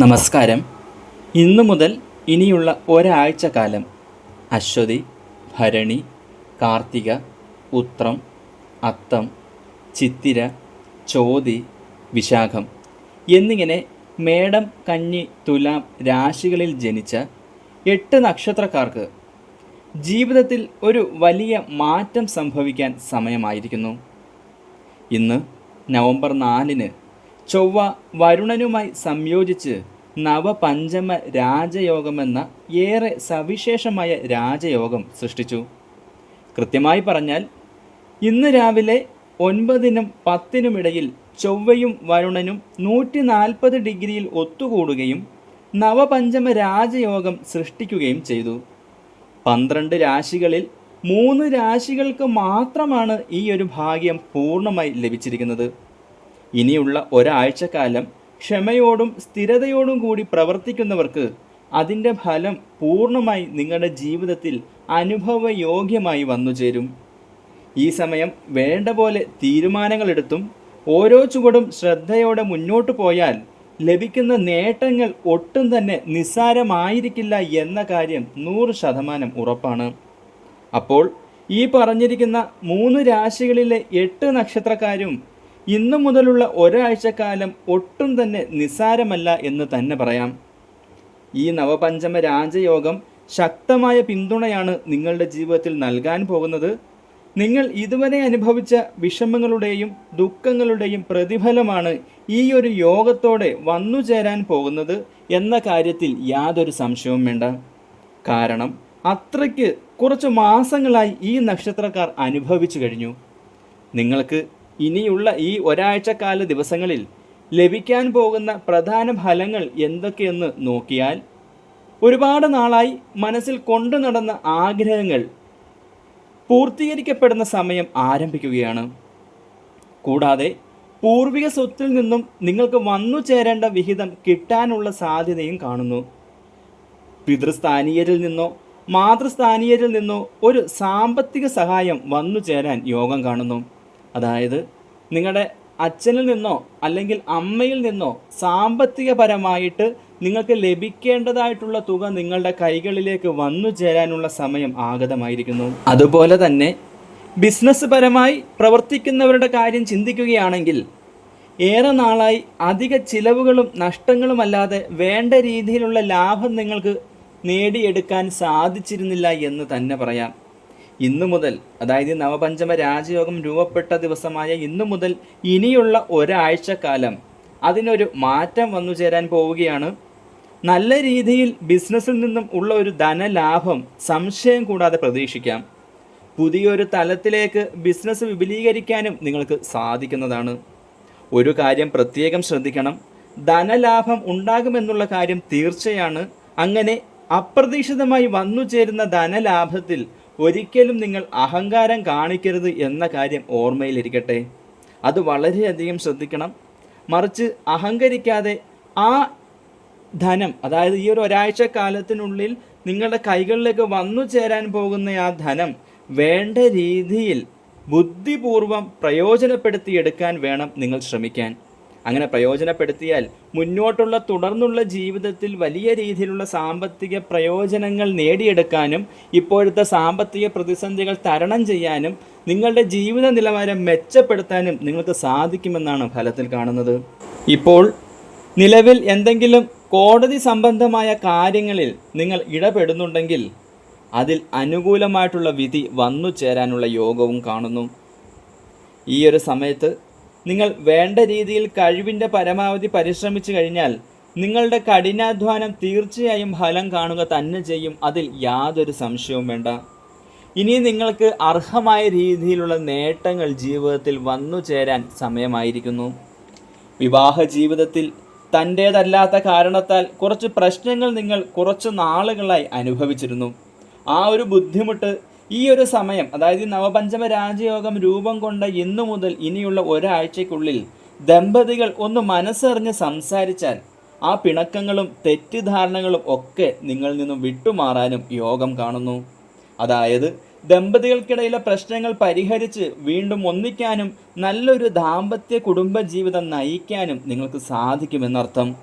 നമസ്കാരം. ഇന്നു മുതൽ ഇനിയുള്ള ഒരാഴ്ച കാലം അശ്വതി ഭരണി കാർത്തിക ഉത്രം അത്തം ചിത്തിര ചോതി വിശാഖം എന്നിങ്ങനെ മേടം കഞ്ഞി തുലാം രാശികളിൽ ജനിച്ച എട്ട് നക്ഷത്രക്കാർക്ക് ജീവിതത്തിൽ ഒരു വലിയ മാറ്റം സംഭവിക്കാൻ സമയമായിരിക്കുന്നു. ഇന്ന് നവംബർ നാലിന് ചൊവ്വ വരുണനുമായി സംയോജിച്ച് നവപഞ്ചമ രാജയോഗമെന്ന ഏറെ സവിശേഷമായ രാജയോഗം സൃഷ്ടിച്ചു. കൃത്യമായി പറഞ്ഞാൽ ഇന്ന് രാവിലെ ഒൻപതിനും പത്തിനുമിടയിൽ ചൊവ്വയും വരുണനും നൂറ്റി നാൽപ്പത് ഡിഗ്രിയിൽ ഒത്തുകൂടുകയും നവപഞ്ചമ രാജയോഗം സൃഷ്ടിക്കുകയും ചെയ്തു. പന്ത്രണ്ട് രാശികളിൽ മൂന്ന് രാശികൾക്ക് മാത്രമാണ് ഈ ഒരു ഭാഗ്യം പൂർണമായി ലഭിച്ചിരിക്കുന്നത്. ഇനിയുള്ള ഒരാഴ്ചക്കാലം ക്ഷമയോടും സ്ഥിരതയോടും കൂടി പ്രവർത്തിക്കുന്നവർക്ക് അതിന്റെ ഫലം പൂർണമായി നിങ്ങളുടെ ജീവിതത്തിൽ അനുഭവയോഗ്യമായി വന്നു ചേരും. ഈ സമയം വേണ്ട പോലെ തീരുമാനങ്ങളെടുത്തും ഓരോ ചുവടും ശ്രദ്ധയോടെ മുന്നോട്ട് പോയാൽ ലഭിക്കുന്ന നേട്ടങ്ങൾ ഒട്ടും തന്നെ നിസ്സാരമായിരിക്കില്ല എന്ന കാര്യം നൂറ് ശതമാനം ഉറപ്പാണ്. അപ്പോൾ ഈ പറഞ്ഞിരിക്കുന്ന മൂന്ന് രാശികളിലെ എട്ട് നക്ഷത്രക്കാരും ഇന്നു മുതലുള്ള ഒരാഴ്ചക്കാലം ഒട്ടും തന്നെ നിസ്സാരമല്ല എന്ന് തന്നെ പറയാം. ഈ നവപഞ്ചമ രാജയോഗം ശക്തമായ പിന്തുണയാണ് നിങ്ങളുടെ ജീവിതത്തിൽ നൽകാൻ പോകുന്നത്. നിങ്ങൾ ഇതുവരെ അനുഭവിച്ച വിഷമങ്ങളുടെയും ദുഃഖങ്ങളുടെയും പ്രതിഫലമാണ് ഈ ഒരു യോഗത്തോടെ വന്നു ചേരാൻ പോകുന്നത് എന്ന കാര്യത്തിൽ യാതൊരു സംശയവും വേണ്ട. കാരണം അത്രയ്ക്ക് കുറച്ച് മാസങ്ങളായി ഈ നക്ഷത്രക്കാർ അനുഭവിച്ചു കഴിഞ്ഞു. നിങ്ങൾക്ക് ഇനിയുള്ള ഈ ഒരാഴ്ചക്കാല ദിവസങ്ങളിൽ ലഭിക്കാൻ പോകുന്ന പ്രധാന ഫലങ്ങൾ എന്തൊക്കെയെന്ന് നോക്കിയാൽ ഒരുപാട് നാളായി മനസ്സിൽ കൊണ്ടു നടന്ന ആഗ്രഹങ്ങൾ പൂർത്തീകരിക്കപ്പെടുന്ന സമയം ആരംഭിക്കുകയാണ്. കൂടാതെ പൂർവിക സ്വത്തിൽ നിന്നും നിങ്ങൾക്ക് വന്നു ചേരേണ്ട വിഹിതം കിട്ടാനുള്ള സാധ്യതയും കാണുന്നു. പിതൃസ്ഥാനീയരിൽ നിന്നോ മാതൃസ്ഥാനീയരിൽ നിന്നോ ഒരു സാമ്പത്തിക സഹായം വന്നു ചേരാൻ യോഗം കാണുന്നു. അതായത് നിങ്ങളുടെ അച്ഛനിൽ നിന്നോ അല്ലെങ്കിൽ അമ്മയിൽ നിന്നോ സാമ്പത്തികപരമായിട്ട് നിങ്ങൾക്ക് ലഭിക്കേണ്ടതായിട്ടുള്ള തുക നിങ്ങളുടെ കൈകളിലേക്ക് വന്നു ചേരാനുള്ള സമയം ആഗതമായിരിക്കുന്നു. അതുപോലെ തന്നെ ബിസിനസ് പരമായി പ്രവർത്തിക്കുന്നവരുടെ കാര്യം ചിന്തിക്കുകയാണെങ്കിൽ ഏറെ നാളായി അധിക ചിലവുകളും നഷ്ടങ്ങളുമല്ലാതെ വേണ്ട രീതിയിലുള്ള ലാഭം നിങ്ങൾക്ക് നേടിയെടുക്കാൻ സാധിച്ചിരുന്നില്ല എന്ന് തന്നെ പറയാം. ഇന്നു മുതൽ അതായത് നവപഞ്ചമ രാജയോഗം രൂപപ്പെട്ട ദിവസമായ ഇന്നു മുതൽ ഇനിയുള്ള ഒരാഴ്ചക്കാലം അതിനൊരു മാറ്റം വന്നു ചേരാൻ പോവുകയാണ്. നല്ല രീതിയിൽ ബിസിനസ്സിൽ നിന്നും ഉള്ള ഒരു ധനലാഭം സംശയം കൂടാതെ പ്രതീക്ഷിക്കാം. പുതിയൊരു തലത്തിലേക്ക് ബിസിനസ് വിപുലീകരിക്കാനും നിങ്ങൾക്ക് സാധിക്കുന്നതാണ്. ഒരു കാര്യം പ്രത്യേകം ശ്രദ്ധിക്കണം. ധനലാഭം ഉണ്ടാകുമെന്നുള്ള കാര്യം തീർച്ചയാണ്. അങ്ങനെ അപ്രതീക്ഷിതമായി വന്നു ചേരുന്ന ധനലാഭത്തിൽ ഒരിക്കലും നിങ്ങൾ അഹങ്കാരം കാണിക്കരുത് എന്ന കാര്യം ഓർമ്മയിലിരിക്കട്ടെ. അത് വളരെയധികം ശ്രദ്ധിക്കണം. മറിച്ച് അഹങ്കരിക്കാതെ ആ ധനം അതായത് ഈ ഒരു ഒരാഴ്ച കാലത്തിനുള്ളിൽ നിങ്ങളുടെ കൈകളിലേക്ക് വന്നു ചേരാൻ പോകുന്ന ആ ധനം വേണ്ട രീതിയിൽ ബുദ്ധിപൂർവം പ്രയോജനപ്പെടുത്തിയെടുക്കാൻ വേണം നിങ്ങൾ ശ്രമിക്കാൻ. അങ്ങനെ പ്രയോജനപ്പെടുത്തിയാൽ മുന്നോട്ടുള്ള തുടർന്നുള്ള ജീവിതത്തിൽ വലിയ രീതിയിലുള്ള സാമ്പത്തിക പ്രയോജനങ്ങൾ നേടിയെടുക്കാനും ഇപ്പോഴത്തെ സാമ്പത്തിക പ്രതിസന്ധികൾ തരണം ചെയ്യാനും നിങ്ങളുടെ ജീവിത നിലവാരം മെച്ചപ്പെടുത്താനും നിങ്ങൾക്ക് സാധിക്കുമെന്നാണ് ഫലത്തിൽ കാണുന്നത്. ഇപ്പോൾ നിലവിൽ എന്തെങ്കിലും കോടതി സംബന്ധമായ കാര്യങ്ങളിൽ നിങ്ങൾ ഇടപെടുന്നുണ്ടെങ്കിൽ അതിൽ അനുകൂലമായിട്ടുള്ള വിധി വന്നു ചേരാനുള്ള യോഗവും കാണുന്നു. ഈ ഒരു സമയത്ത് നിങ്ങൾ വേണ്ട രീതിയിൽ കഴിവിന്റെ പരമാവധി പരിശ്രമിച്ചു കഴിഞ്ഞാൽ നിങ്ങളുടെ കഠിനാധ്വാനം തീർച്ചയായും ഫലം കാണുക തന്നെ ചെയ്യും. അതിൽ യാതൊരു സംശയവും വേണ്ട. ഇനി നിങ്ങൾക്ക് അർഹമായ രീതിയിലുള്ള നേട്ടങ്ങൾ ജീവിതത്തിൽ വന്നു ചേരാൻ സമയമായിരിക്കുന്നു. വിവാഹ ജീവിതത്തിൽ തന്റേതല്ലാത്ത കാരണത്താൽ കുറച്ച് പ്രശ്നങ്ങൾ നിങ്ങൾ കുറച്ച് നാളുകളായി അനുഭവിച്ചിരുന്നു. ആ ഒരു ബുദ്ധിമുട്ട് ഈ ഒരു സമയം അതായത് നവപഞ്ചമ രാജയോഗം രൂപം കൊണ്ട ഇന്നു മുതൽ ഇനിയുള്ള ഒരാഴ്ചയ്ക്കുള്ളിൽ ദമ്പതികൾ ഒന്ന് മനസ്സറിഞ്ഞ് സംസാരിച്ചാൽ ആ പിണക്കങ്ങളും തെറ്റിദ്ധാരണകളും ഒക്കെ നിങ്ങളിൽ നിന്നും വിട്ടുമാറാനും യോഗം കാണുന്നു. അതായത് ദമ്പതികൾക്കിടയിലെ പ്രശ്നങ്ങൾ പരിഹരിച്ച് വീണ്ടും ഒന്നിക്കാനും നല്ലൊരു ദാമ്പത്യ കുടുംബ ജീവിതം നയിക്കാനും നിങ്ങൾക്ക് സാധിക്കുമെന്നർത്ഥം.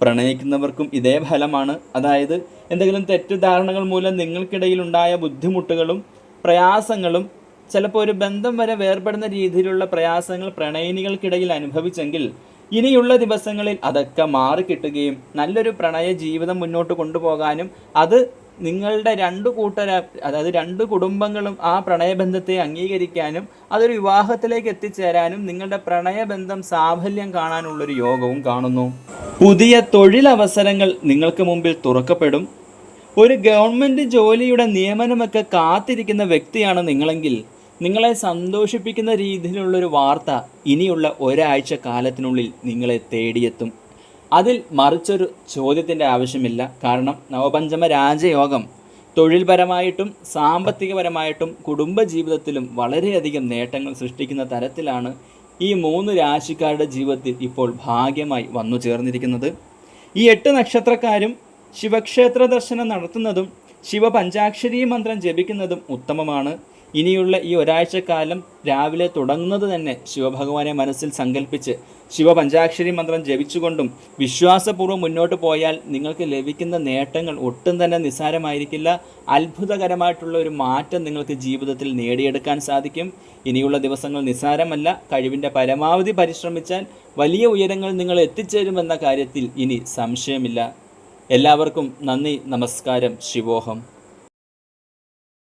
പ്രണയിക്കുന്നവർക്കും ഇതേ ഫലമാണ്. അതായത് എന്തെങ്കിലും തെറ്റിദ്ധാരണകൾ മൂലം നിങ്ങൾക്കിടയിൽ ഉണ്ടായ ബുദ്ധിമുട്ടുകളും പ്രയാസങ്ങളും ചിലപ്പോൾ ഒരു ബന്ധം വരെ വേർപെടുന്ന രീതിയിലുള്ള പ്രയാസങ്ങൾ പ്രണയിനികൾക്കിടയിൽ അനുഭവിച്ചെങ്കിൽ ഇനിയുള്ള ദിവസങ്ങളിൽ അതൊക്കെ മാറിക്കിട്ടുകയും നല്ലൊരു പ്രണയ ജീവിതം മുന്നോട്ട് കൊണ്ടുപോകാനും അത് നിങ്ങളുടെ രണ്ട് കൂട്ടര അതായത് രണ്ട് കുടുംബങ്ങളും ആ പ്രണയബന്ധത്തെ അംഗീകരിക്കാനും അതൊരു വിവാഹത്തിലേക്ക് എത്തിച്ചേരാനും നിങ്ങളുടെ പ്രണയബന്ധം സാഫല്യം കാണാനുള്ളൊരു യോഗവും കാണുന്നു. പുതിയ തൊഴിലവസരങ്ങൾ നിങ്ങൾക്ക് മുമ്പിൽ തുറക്കപ്പെടും. ഒരു ഗവൺമെന്റ് ജോലിയുടെ നിയമനമൊക്കെ കാത്തിരിക്കുന്ന വ്യക്തിയാണ് നിങ്ങളെങ്കിൽ നിങ്ങളെ സന്തോഷിപ്പിക്കുന്ന രീതിയിലുള്ളൊരു വാർത്ത ഇനിയുള്ള ഒരാഴ്ച കാലത്തിനുള്ളിൽ നിങ്ങളെ തേടിയെത്തും. അതിൽ മറിച്ചൊരു ചോദ്യത്തിന്റെ ആവശ്യമില്ല. കാരണം നവപഞ്ചമ രാജയോഗം തൊഴിൽപരമായിട്ടും സാമ്പത്തികപരമായിട്ടും കുടുംബജീവിതത്തിലും വളരെയധികം നേട്ടങ്ങൾ സൃഷ്ടിക്കുന്ന തരത്തിലാണ് ഈ മൂന്ന് രാശിക്കാരുടെ ജീവിതത്തിൽ ഇപ്പോൾ ഭാഗ്യമായി വന്നു ചേർന്നിരിക്കുന്നത്. ഈ എട്ട് നക്ഷത്രക്കാരും ശിവക്ഷേത്ര ദർശനം നടത്തുന്നതും ശിവപഞ്ചാക്ഷരി മന്ത്രം ജപിക്കുന്നതും ഉത്തമമാണ്. ഇനിയുള്ള ഈ ഒരാഴ്ചക്കാലം രാവിലെ തുടങ്ങുന്നത് തന്നെ ശിവഭഗവാനെ മനസ്സിൽ സങ്കല്പിച്ച് ശിവപഞ്ചാക്ഷരി മന്ത്രം ജപിച്ചുകൊണ്ടും വിശ്വാസപൂർവം മുന്നോട്ട് പോയാൽ നിങ്ങൾക്ക് ലഭിക്കുന്ന നേട്ടങ്ങൾ ഒട്ടും തന്നെ നിസ്സാരമായിരിക്കില്ല. അത്ഭുതകരമായിട്ടുള്ള ഒരു മാറ്റം നിങ്ങൾക്ക് ജീവിതത്തിൽ നേടിയെടുക്കാൻ സാധിക്കും. ഇനിയുള്ള ദിവസങ്ങൾ നിസ്സാരമല്ല. കഴിവിന്റെ പരമാവധി പരിശ്രമിച്ചാൽ വലിയ ഉയരങ്ങൾ നിങ്ങൾ എത്തിച്ചേരുമെന്ന കാര്യത്തിൽ ഇനി സംശയമില്ല. എല്ലാവർക്കും നന്ദി നമസ്കാരം ശിവോഹം.